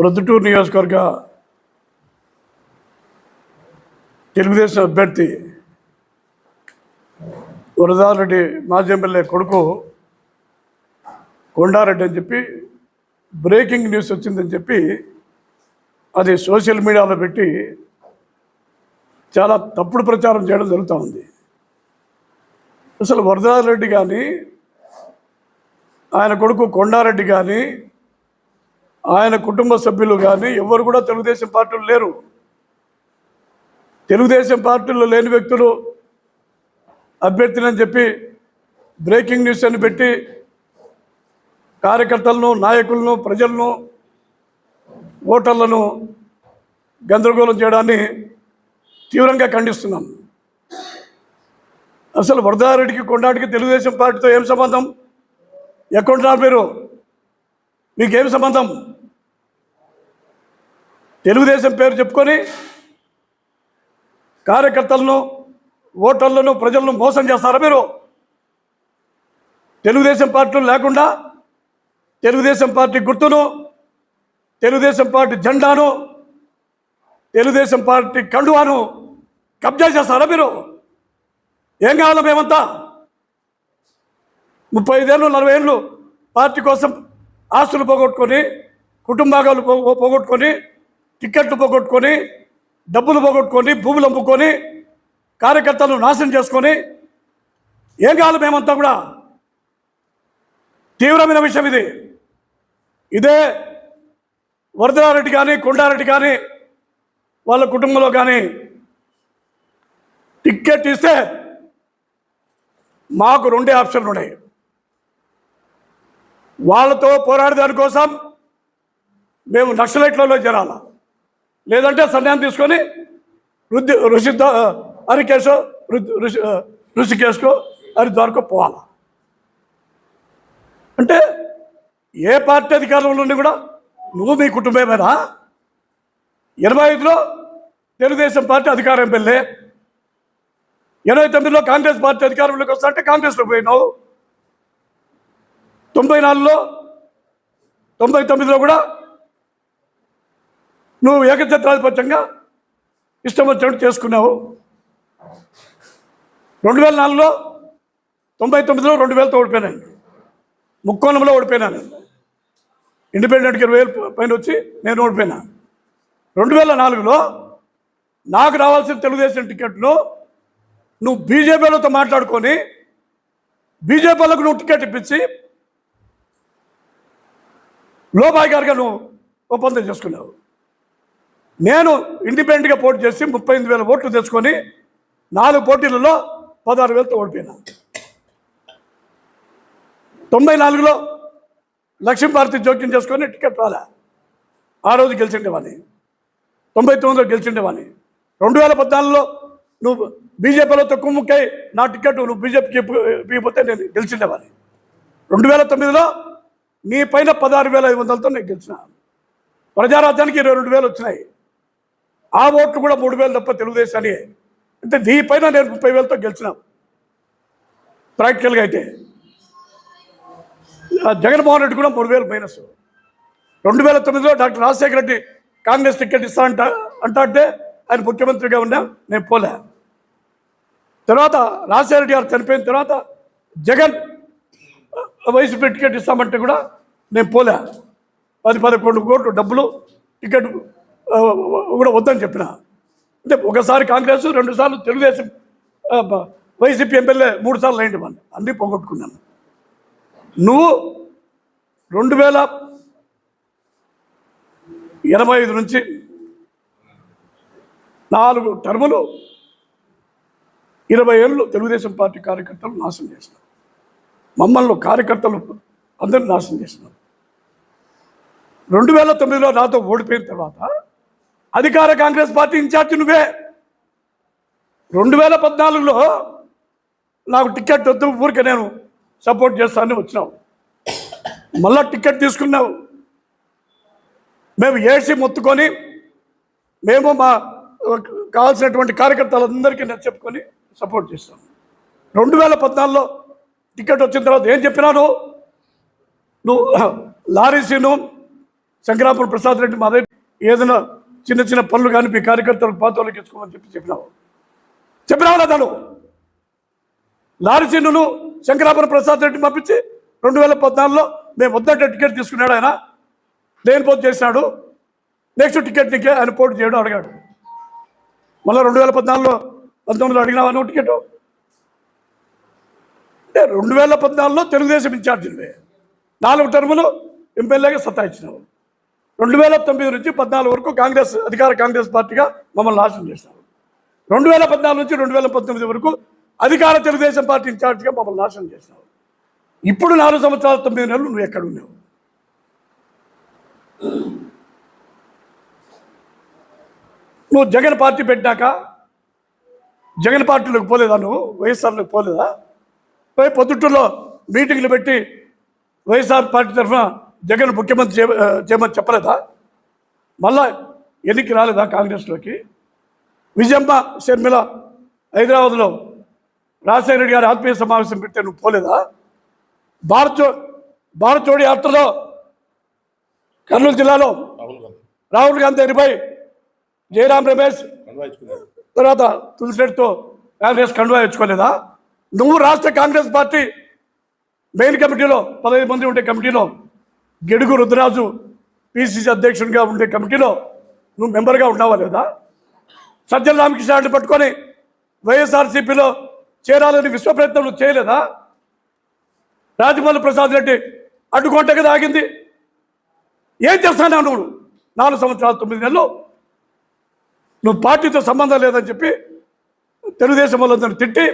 ప్రొద్దుటూరు నియోజకవర్గ తెలుగుదేశం అభ్యర్థి వరదారెడ్డి మాజీ ఎమ్మెల్యే కొడుకు కొండారెడ్డి అని చెప్పి బ్రేకింగ్ న్యూస్ వచ్చిందని చెప్పి అది సోషల్ మీడియాలో పెట్టి చాలా తప్పుడు ప్రచారం చేయడం జరుగుతూ ఉంది. అసలు వరదారెడ్డి కానీ ఆయన కొడుకు కొండారెడ్డి కానీ ఆయన కుటుంబ సభ్యులు కానీ ఎవరు కూడా తెలుగుదేశం పార్టీలు లేరు. తెలుగుదేశం పార్టీలో లేని వ్యక్తులు అభ్యర్థినని చెప్పి బ్రేకింగ్ న్యూస్ అని పెట్టి కార్యకర్తలను నాయకులను ప్రజలను ఓటర్లను గందరగోళం చేయడాన్ని తీవ్రంగా ఖండిస్తున్నాం. అసలు వరదారెడ్డికి కొండాటికి తెలుగుదేశం పార్టీతో ఏం సంబంధం? ఎక్కడున్నారు మీరు? మీకేం సంబంధం? తెలుగుదేశం పేరు చెప్పుకొని కార్యకర్తలను ఓటర్లను ప్రజలను మోసం చేస్తారా మీరు? తెలుగుదేశం పార్టీలు లేకుండా తెలుగుదేశం పార్టీ గుర్తును తెలుగుదేశం పార్టీ జెండాను తెలుగుదేశం పార్టీ కండువాను కబ్జా చేస్తారా మీరు? ఏం కావాలో మేమంతా? ముప్పై ఐదేళ్ళు నలభై ఏళ్ళు పార్టీ కోసం ఆస్తులు పోగొట్టుకొని కుటుంబాలు పో- పోగొట్టుకొని టిక్కెట్లు పోగొట్టుకొని డబ్బులు పోగొట్టుకొని భూములు అమ్ముకొని కార్యకర్తలను నాశనం చేసుకొని ఏం కాదు మేమంతా కూడా. తీవ్రమైన విషయం ఇది. ఇదే వరదరారెడ్డి కానీ కొండారెడ్డి కానీ వాళ్ళ కుటుంబంలో కానీ టిక్కెట్ ఇస్తే మాకు రెండే ఆప్షన్లు ఉన్నాయి వాళ్ళతో పోరాడేదాని కోసం మేము నక్సలైట్లలో చేరాల? లేదంటే సన్యాసం తీసుకొని రుద్ది ఋషిద్ద హరికేశో ఋషి ఋషికేశ్కో హరిద్వార్కో పోవాలా? అంటే ఏ పార్టీ అధికారంలో ఉండి కూడా నువ్వు మీ కుటుంబమేనా? ఎనభై ఐదులో తెలుగుదేశం పార్టీ అధికారం పెళ్ళే ఎనభై తొమ్మిదిలో కాంగ్రెస్ పార్టీ అధికారంలోకి వస్తుంటే కాంగ్రెస్లో పోయినావు. తొంభై నాలుగులో తొంభై తొమ్మిదిలో కూడా నువ్వు ఏకఛత్రాధిపత్యంగా ఇష్టం వచ్చినట్టు చేసుకున్నావు. రెండు వేల నాలుగులో తొంభై తొమ్మిదిలో రెండు వేలతో ఓడిపోయినాను. ముక్కోణంలో ఓడిపోయినాను. ఇండిపెండెంట్కి ఇరవై వేలు పైన వచ్చి నేను ఓడిపోయినా. రెండు వేల నాలుగులో నాకు రావాల్సిన తెలుగుదేశం టికెట్ను నువ్వు బీజేపీలతో మాట్లాడుకొని బీజేపీలకు నువ్వు టికెట్ ఇప్పించి లోబాయ్ గారిగా నువ్వు ఒప్పందం చేసుకున్నావు. నేను ఇండిపెండెంట్గా పోటీ చేసి ముప్పై ఎనిమిది వేల ఓట్లు తెచ్చుకొని నాలుగు పోటీలలో పదహారు వేలతో ఓడిపోయినా. తొంభై నాలుగులో లక్ష్మీభారతి జోక్యం చేసుకొని టికెట్ రాలే. ఆ రోజు గెలిచిండేవాడిని. తొంభై తొమ్మిదిలో గెలిచిండేవాడిని. రెండు వేల పద్నాలుగులో నువ్వు బీజేపీలో తక్కువ ముక్కై నా టికెట్ నువ్వు బీజేపీకి ఇవ్వకపోతే నేను గెలిచిండేవాడిని. రెండు వేల తొమ్మిదిలో నీ పైన పదహారు వేల ఐదు వందలతో నేను గెలిచిన. ప్రజారాజ్యానికి ఇరవై రెండు వేలు వచ్చినాయి. ఆ ఓట్లు కూడా మూడు వేలు తప్ప తెలుగుదేశానికి. అంటే నీ పైన నేను ముప్పై వేలతో గెలిచిన. ప్రాక్టికల్గా అయితే. జగన్మోహన్ రెడ్డి కూడా మూడు వేలు మైనస్. రెండు వేల తొమ్మిదిలో డాక్టర్ రాజశేఖర రెడ్డి కాంగ్రెస్ టికెట్ ఇస్తా అంట అంటా అంటే ఆయన ముఖ్యమంత్రిగా ఉన్నా నేను పోలే. తర్వాత రాజశేఖర రెడ్డి గారు చనిపోయిన తర్వాత జగన్ వైసీపీ టికెట్ ఇస్తామంటే కూడా నేను పోలే. పది పదకొండు కోట్లు డబ్బులు టికెట్ కూడా వద్దని చెప్పిన. అంటే ఒకసారి కాంగ్రెస్ రెండు సార్లు తెలుగుదేశం వైసీపీ ఎమ్మెల్యే మూడు సార్లు అయింది వాళ్ళు అన్నీ పోగొట్టుకున్నాను. నువ్వు రెండు వేల ఇరవై ఐదు నుంచి నాలుగు టర్ములు ఇరవై ఏళ్ళు తెలుగుదేశం పార్టీ కార్యకర్తలు నాశనం చేసినారు మమ్మల్ని కార్యకర్తలు అందరిని నాశనం చేసినారు రెండు వేల తొమ్మిదిలో నాతో ఓడిపోయిన తర్వాత అధికార కాంగ్రెస్ పార్టీ ఇన్ఛార్జి నువ్వే. రెండు వేల పద్నాలుగులో నాకు టికెట్ వద్దు ఊరికే నేను సపోర్ట్ చేస్తానని వచ్చినావు. మళ్ళా టికెట్ తీసుకున్నావు. మేము ఏసీ మొత్తుకొని మేము మా కావాల్సినటువంటి కార్యకర్తలందరికీ నేను చెప్పుకొని సపోర్ట్ చేస్తాం. రెండు వేల పద్నాలుగులో టికెట్ వచ్చిన తర్వాత ఏం చెప్పినాను నువ్వు లారీ సీను శంకరాపురం ప్రసాద్ రెడ్డి మాదే ఏదైనా చిన్న చిన్న పనులు కానీ మీ కార్యకర్తలకు పాత్రలకు ఇచ్చుకోమని చెప్పి చెప్పినావు. చెప్పినావు అతను? తను లారీ చిన్నును శంకరాపురం ప్రసాద్ రెడ్డి పంపించి రెండు వేల పద్నాలుగులో మేము వద్దంటే టికెట్ తీసుకున్నాడు ఆయన. లేని పోతే చేసినాడు. నెక్స్ట్ టికెట్ నీకే ఆయన పోటీ చేయడం అడిగాడు. మళ్ళీ రెండు వేల పద్నాలుగులో పంతొమ్మిదిలో అడిగినావా నువ్వు టికెట్? అంటే రెండు వేల పద్నాలుగులో తెలుగుదేశం ఇన్ఛార్జివే నాలుగు టర్ములు ఎమ్మెల్యేగా సత్తాయించినావు రెండు వేల తొమ్మిది నుంచి పద్నాలుగు వరకు కాంగ్రెస్ అధికార కాంగ్రెస్ పార్టీగా మమ్మల్ని నాశనం చేసినారు రెండు వేల పద్నాలుగు నుంచి రెండు వేల పంతొమ్మిది వరకు అధికార తెలుగుదేశం పార్టీ ఇన్ఛార్జిగా మమ్మల్ని నాశనం చేసినావు ఇప్పుడు నాలుగు సంవత్సరాల తొమ్మిది నెలలు నువ్వు ఎక్కడ ఉన్నావు? నువ్వు జగన్ పార్టీ పెట్టాక జగన్ పార్టీలోకి పోలేదా నువ్వు? వైఎస్ఆర్లోకి పోలేదా? పోయి పొద్దుటూరులో మీటింగ్లు పెట్టి వైఎస్ఆర్ పార్టీ తరఫున జగన్ ముఖ్యమంత్రి ఆ, చేయమని చెప్పలేదా? మళ్ళా ఎన్నిక రాలేదా కాంగ్రెస్లోకి? విజయమ్మ షర్మిల హైదరాబాద్లో రాజశేఖర రెడ్డి గారి ఆత్మీయ సమావేశం పెడితే నువ్వు పోలేదా? భారత్ జో భారత్ జోడి యాత్రలో కర్నూలు జిల్లాలో రాహుల్ గాంధీ. గారిపై జయరాం రమేష్ తర్వాత తులసిరెడ్డితో కాంగ్రెస్ కండువా ఇచ్చుకోలేదా? నువ్వు రాష్ట్ర కాంగ్రెస్ పార్టీ మెయిన్ కమిటీలో పదహైదు మంది ఉండే కమిటీలో గెడుగు రుద్రరాజు పిసిసి అధ్యక్షునిగా ఉండే కమిటీలో నువ్వు మెంబర్గా ఉన్నావా లేదా? సజ్జల రామకృష్ణ పట్టుకొని వైఎస్ఆర్సీపీలో చేరాలని విశ్వ ప్రయత్నం నువ్వు చేయలేదా? రాజమౌళి ప్రసాద్ రెడ్డి అడ్డుకోట కదా ఆగింది ఏం చేస్తానా నువ్వు? నాలుగు సంవత్సరాలు తొమ్మిది నెలలు. నువ్వు పార్టీతో సంబంధం లేదని చెప్పి తెలుగుదేశం వాళ్ళందరిని తిట్టి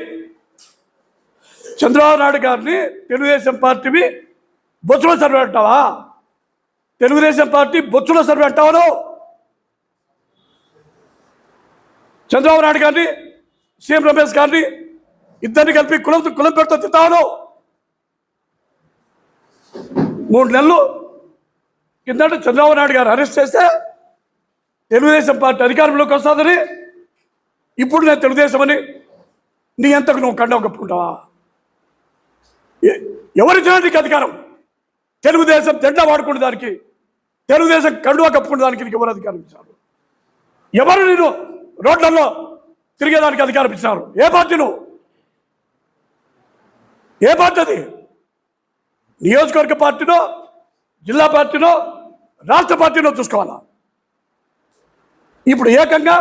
చంద్రబాబు నాయుడు గారిని తెలుగుదేశం పార్టీవి బొచ్చుల సర్వే అంటావా? తెలుగుదేశం పార్టీ బొచ్చుల సర్వే అంటావా చంద్రబాబు నాయుడు గారిని సీఎం రమేష్ గారిని ఇద్దరిని కలిపి కులం కులం పెడుతూ తింటావా మూడు నెలలు కిందట చంద్రబాబు నాయుడు గారు అరెస్ట్ చేస్తే తెలుగుదేశం పార్టీ అధికారంలోకి వస్తుందని ఇప్పుడు నేను తెలుగుదేశం అని నీ ఎంతకు నువ్వు కండం కప్పుకుంటావా? ఎవరి జనానికి అధికారం? తెలుగుదేశం జెండా వాడుకునే దానికి తెలుగుదేశం కండువా కప్పుకునే దానికి నీకు ఎవరు అధికారం ఇచ్చారు? ఎవరు నేను రోడ్లలో తిరిగేదానికి అధికారం ఇచ్చారు? ఏ పార్టీ నువ్వు? ఏ పార్టీ అది? నియోజకవర్గ పార్టీనో జిల్లా పార్టీనో రాష్ట్ర పార్టీనో చూసుకోవాలా? ఇప్పుడు ఏకంగా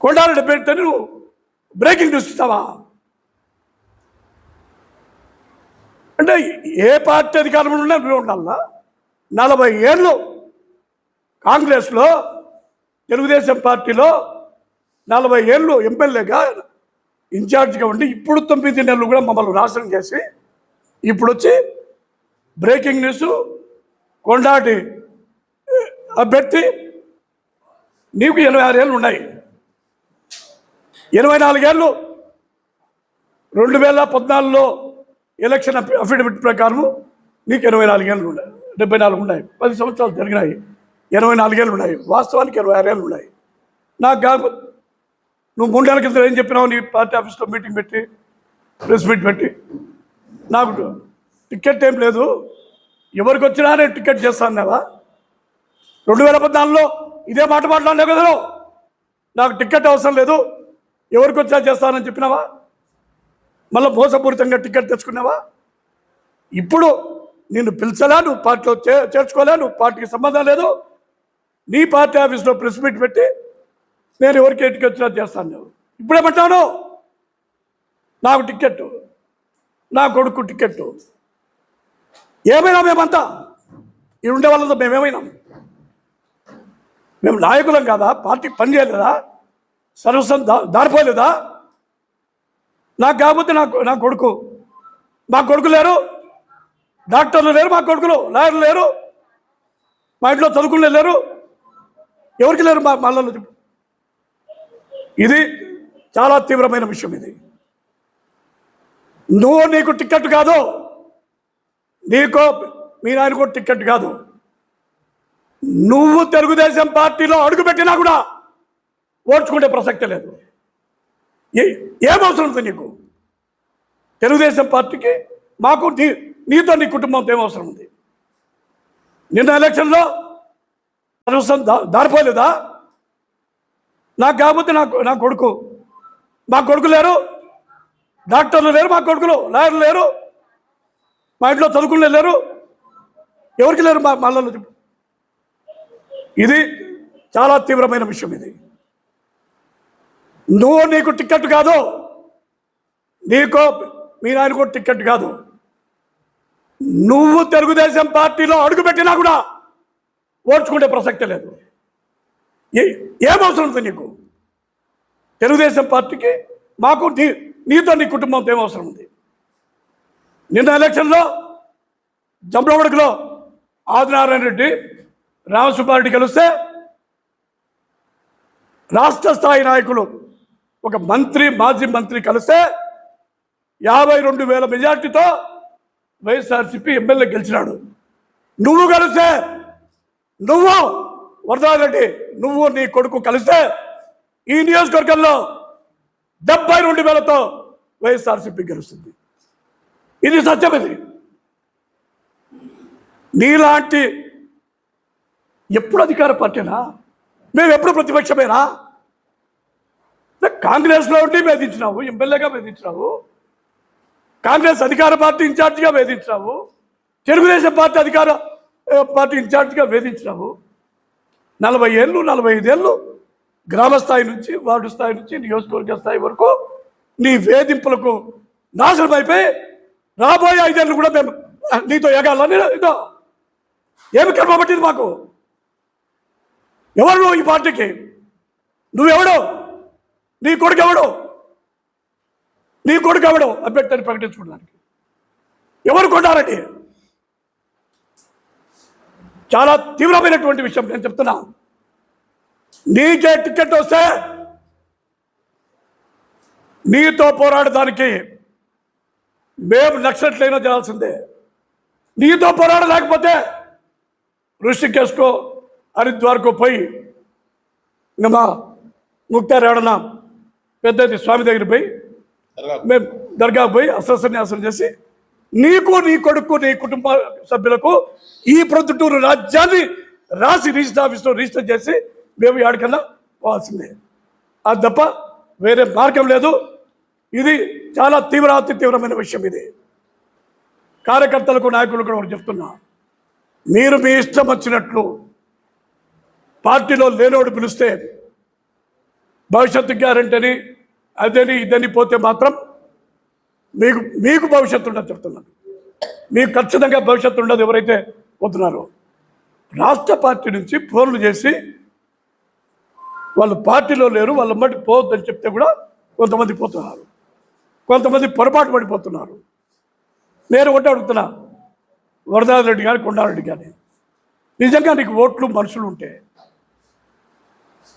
కొండారెడ్డి పేరుతో నువ్వు బ్రేకింగ్ న్యూస్ ఇస్తావా అంటే ఏ పార్టీ అధికారంలో ఉన్నా మేము ఉండాలా నలభై ఏళ్ళు కాంగ్రెస్లో తెలుగుదేశం పార్టీలో నలభై ఏళ్ళు ఎమ్మెల్యేగా ఇన్ఛార్జ్గా ఉండి ఇప్పుడు తొమ్మిది నెలలు కూడా మమ్మల్ని నాశనం చేసి ఇప్పుడు వచ్చి బ్రేకింగ్ న్యూస్ కొండాటి అభ్యర్థి నీకు ఎనభై ఆరు ఏళ్ళు ఉన్నాయి. ఇరవై నాలుగేళ్ళు రెండు వేల పద్నాలుగులో ఎలక్షన్ అఫిడవిట్ ప్రకారము నీకు ఇరవై నాలుగేళ్ళు ఉన్నాయి. డెబ్బై నాలుగు ఉన్నాయి. పది సంవత్సరాలు జరిగినాయి. ఇరవై నాలుగేళ్ళు ఉన్నాయి. వాస్తవానికి ఇరవై ఆరేళ్ళు ఉన్నాయి. నాకు కాదు. నువ్వు మూడేళ్ళ క్రితం ఏం చెప్పినావు? నీ పార్టీ ఆఫీస్లో మీటింగ్ పెట్టి ప్రెస్ మీట్ పెట్టి. నాకు టికెట్ ఏం లేదు. ఎవరికి వచ్చినా నేను టికెట్ చేస్తాన్నావా రెండు వేల పద్నాలుగులో ఇదే మాట మాట్లాడలే కదా నాకు టికెట్ అవసరం లేదు. ఎవరికి వచ్చినా చేస్తానని చెప్పినావా? మళ్ళీ మోసపూరితంగా టికెట్ తెచ్చుకున్నావా? ఇప్పుడు నిన్ను పిలిచలా నువ్వు పార్టీలో చే చేర్చుకోలే నువ్వు పార్టీకి సంబంధం లేదు. నీ పార్టీ ఆఫీస్లో ప్రెస్ మీట్ పెట్టి నేను ఎవరికి టికెట్ వచ్చినా చేస్తాను నువ్వు? ఇప్పుడేమంటాను నాకు టికెట్ నా కొడుకు టికెట్ ఏమైనా మేమంతా? ఇవి ఉండే వాళ్ళతో మేమేమైనాం? మేము నాయకులం కాదా? పార్టీకి పని చేయలేదా? సర్వస్వం దా దారిపోలేదా? నాకు కాకపోతే నాకు నా కొడుకు. మా కొడుకు లేరు. డాక్టర్లు లేరు మా కొడుకులు లాయర్లు లేరు. మా ఇంట్లో చదువుకునే లేరు. ఎవరికి లేరు మా మళ్ళీ చెప్పు ఇది చాలా తీవ్రమైన విషయం ఇది. నువ్వు నీకు టికెట్ కాదు. నీకో మీ నాయనకు టికెట్ కాదు. నువ్వు తెలుగుదేశం పార్టీలో అడుగుపెట్టినా కూడా ఓడ్చుకునే ప్రసక్తి లేదు. ఏ- ఏం అవసరం ఉంది నీకు? తెలుగుదేశం పార్టీకి మాకు నీ నీతో నీ కుటుంబంతో ఏమవసరం అవసరం ఉంది? నిన్న ఎలక్షన్లో అనవసరం దా దారిపోలేదా? నాకు కాకపోతే నాకు నా కొడుకు. మా కొడుకు లేరు. డాక్టర్లు లేరు మా కొడుకులు లాయర్లు లేరు. మా ఇంట్లో చదువుకునే లేరు. ఎవరికి లేరు మా మళ్ళీ చెప్పు. ఇది చాలా తీవ్రమైన విషయం ఇది. నువ్వు నీకు టికెట్ కాదు. నీకో మీ కూడా టికెట్ కాదు. నువ్వు తెలుగుదేశం పార్టీలో అడుగుపెట్టినా కూడా ఓడ్చుకునే ప్రసక్తి లేదు. ఏ- ఏం అవసరం ఉంది నీకు? తెలుగుదేశం పార్టీకి మాకు నీ నీతో నీ కుటుంబంతో ఏమవసరం అవసరం ఉంది? నిన్న ఎలక్షన్లో జంబలవడకలో ఆదినారాయణ రెడ్డి రామసుబ్బారెడ్డి కలిస్తే రాష్ట్ర స్థాయి నాయకులు ఒక మంత్రి మాజీ మంత్రి కలిస్తే యాభై రెండు వేల మెజార్టీతో వైఎస్ఆర్సిపి ఎమ్మెల్యే గెలిచినాడు. నువ్వు కలిస్తే నువ్వు వరదారెడ్డి నువ్వు నీ కొడుకు కలిస్తే ఈ నియోజకవర్గంలో డెబ్బై రెండు వేలతో వైఎస్ఆర్సీపీ గెలుస్తుంది. ఇది సత్యం ఇది. నీలాంటి ఎప్పుడు అధికార పార్టీనా? మేము ఎప్పుడు ప్రతిపక్షమేనా? కాంగ్రెస్లో ఉండి వేధించినావు ఎమ్మెల్యేగా వేధించినావు. కాంగ్రెస్ అధికార పార్టీ ఇన్ఛార్జిగా వేధించినావు. తెలుగుదేశం పార్టీ అధికార పార్టీ ఇన్ఛార్జిగా వేధించినావు. నలభై ఏళ్ళు నలభై ఐదేళ్ళు గ్రామ స్థాయి నుంచి వార్డు స్థాయి నుంచి నియోజకవర్గ స్థాయి వరకు నీ వేధింపులకు నాశనం అయిపోయి రాబోయే ఐదేళ్ళు కూడా మేము నీతో ఎగాలని ఇదో. ఏమి కర్మ పట్టింది మాకు? ఎవరు ఈ పార్టీకి? నువ్వెవడో? నీ కొడుకు ఎవడో? నీ కొడుకు ఎవడు? అభ్యర్థిని ప్రకటించుకోవడానికి. ఎవరు కొట్టారండి చాలా తీవ్రమైనటువంటి విషయం నేను చెప్తున్నా. నీకే టికెట్ వస్తే నీతో పోరాడడానికి మేము నక్సట్లైనా చేయాల్సిందే. నీతో పోరాడలేకపోతే ఋషికేశ్కో హరిద్వార్కో పోయి ఇంకా ముక్తారేడన పెద్దది పెద్ద స్వామి దగ్గర పోయి మేము దర్గా పోయి అస్త్రసన్యాసం చేసి నీకు నీ కొడుకు నీ కుటుంబ సభ్యులకు ఈ ప్రొద్దుటూరు రాజ్యాన్ని రాసి రిజిస్టర్ ఆఫీస్లో రిజిస్టర్ చేసి మేము ఎక్కడికన్నా పోవాల్సిందే. అది తప్ప వేరే మార్గం లేదు. ఇది చాలా తీవ్ర అతి తీవ్రమైన విషయం ఇది. కార్యకర్తలకు నాయకులు కూడా ఒకటి చెప్తున్నా. మీరు మీ ఇష్టం వచ్చినట్లు పార్టీలో లేనోడు పిలిస్తే భవిష్యత్తు గ్యారంటీ అదని ఇదని పోతే మాత్రం మీకు మీకు భవిష్యత్తు ఉండదు చెప్తున్నాను. మీకు ఖచ్చితంగా భవిష్యత్తు ఉండదు ఎవరైతే పోతున్నారో. రాష్ట్ర పార్టీ నుంచి ఫోన్లు చేసి వాళ్ళు పార్టీలో లేరు వాళ్ళ మట్టి పోవద్దని చెప్తే కూడా కొంతమంది పోతున్నారు. కొంతమంది పొరపాటు పడిపోతున్నారు. నేను ఒకటి అడుగుతున్నా వరదారెడ్డి కానీ కొండారెడ్డి కానీ నిజంగా నీకు ఓట్లు మనుషులు ఉంటే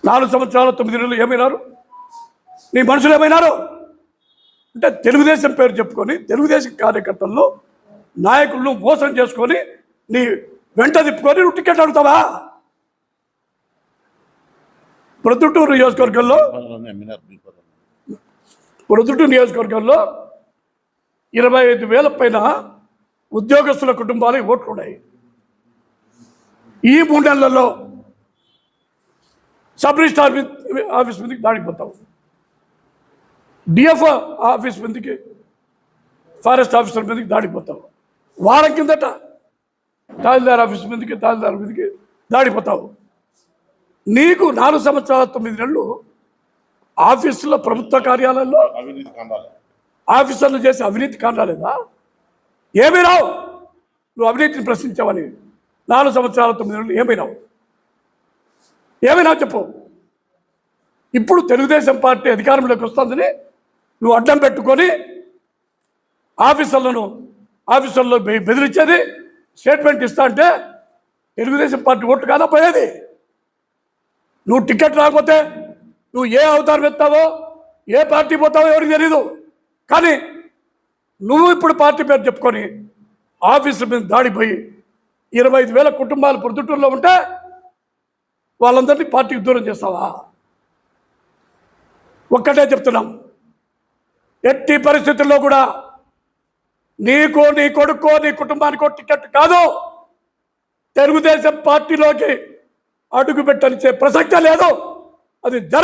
నాలుగు సంవత్సరాలు తొమ్మిది నెలలు ఏమైనారు? నీ మనుషులు ఏమైనారు? అంటే తెలుగుదేశం పేరు చెప్పుకొని తెలుగుదేశం కార్యకర్తలను నాయకులను మోసం చేసుకొని నీ వెంట తిప్పుకొని నువ్వు టికెట్ అడుగుతావా? ప్రొద్దుటూరు నియోజకవర్గంలో ప్రొద్దుటూరు నియోజకవర్గంలో ఇరవై ఐదు వేల పైన ఉద్యోగస్తుల కుటుంబాలకు ఓట్లు ఉన్నాయి. ఈ మూడు నెలల్లో సబ్ రిజిస్టార్ ఆఫీస్ మీదకి దాడికి పోతావు. డిఎఫ్ఓ ఆఫీస్ మీదకి ఫారెస్ట్ ఆఫీసర్ మీదకి దాడికి పోతావు వారం కిందట తహసీల్దార్ ఆఫీస్ మీదకి తహసీల్దార్ మీదకి దాడికి పోతావు నీకు నాలుగు సంవత్సరాల తొమ్మిది నెలలు ఆఫీసులో ప్రభుత్వ కార్యాలయంలో ఆఫీసర్లు చేసే అవినీతి కానరాలేదా ఏమీ రావు. నువ్వు అవినీతిని ప్రశ్నించావని నాలుగు సంవత్సరాల తొమ్మిది నెలలు ఏమైనావు ఏమైనా చెప్పు. ఇప్పుడు తెలుగుదేశం పార్టీ అధికారంలోకి వస్తుందని నువ్వు అడ్డం పెట్టుకొని ఆఫీసర్లను ఆఫీసర్లు బెదిరించేది స్టేట్మెంట్ ఇస్తా అంటే తెలుగుదేశం పార్టీ ఓట్లు కాదా పోయేది నువ్వు టికెట్ రాకపోతే నువ్వు ఏ అవతారం ఎత్తావో ఏ పార్టీ పోతావో ఎవరికి తెలీదు. కానీ నువ్వు ఇప్పుడు పార్టీ పేరు చెప్పుకొని ఆఫీసు మీద దాడిపోయి ఇరవై ఐదు వేల కుటుంబాలు పొద్దుటూరులో ఉంటే వాళ్ళందరినీ పార్టీకి దూరం చేస్తావా? ఒక్కటే చెప్తున్నాం. ఎట్టి పరిస్థితుల్లో కూడా నీకు నీ కొడుకో నీ కుటుంబానికో టికెట్ కాదు. తెలుగుదేశం పార్టీలోకి అడుగు పెట్టనిచ్చే ప్రసక్తే లేదు. అది జర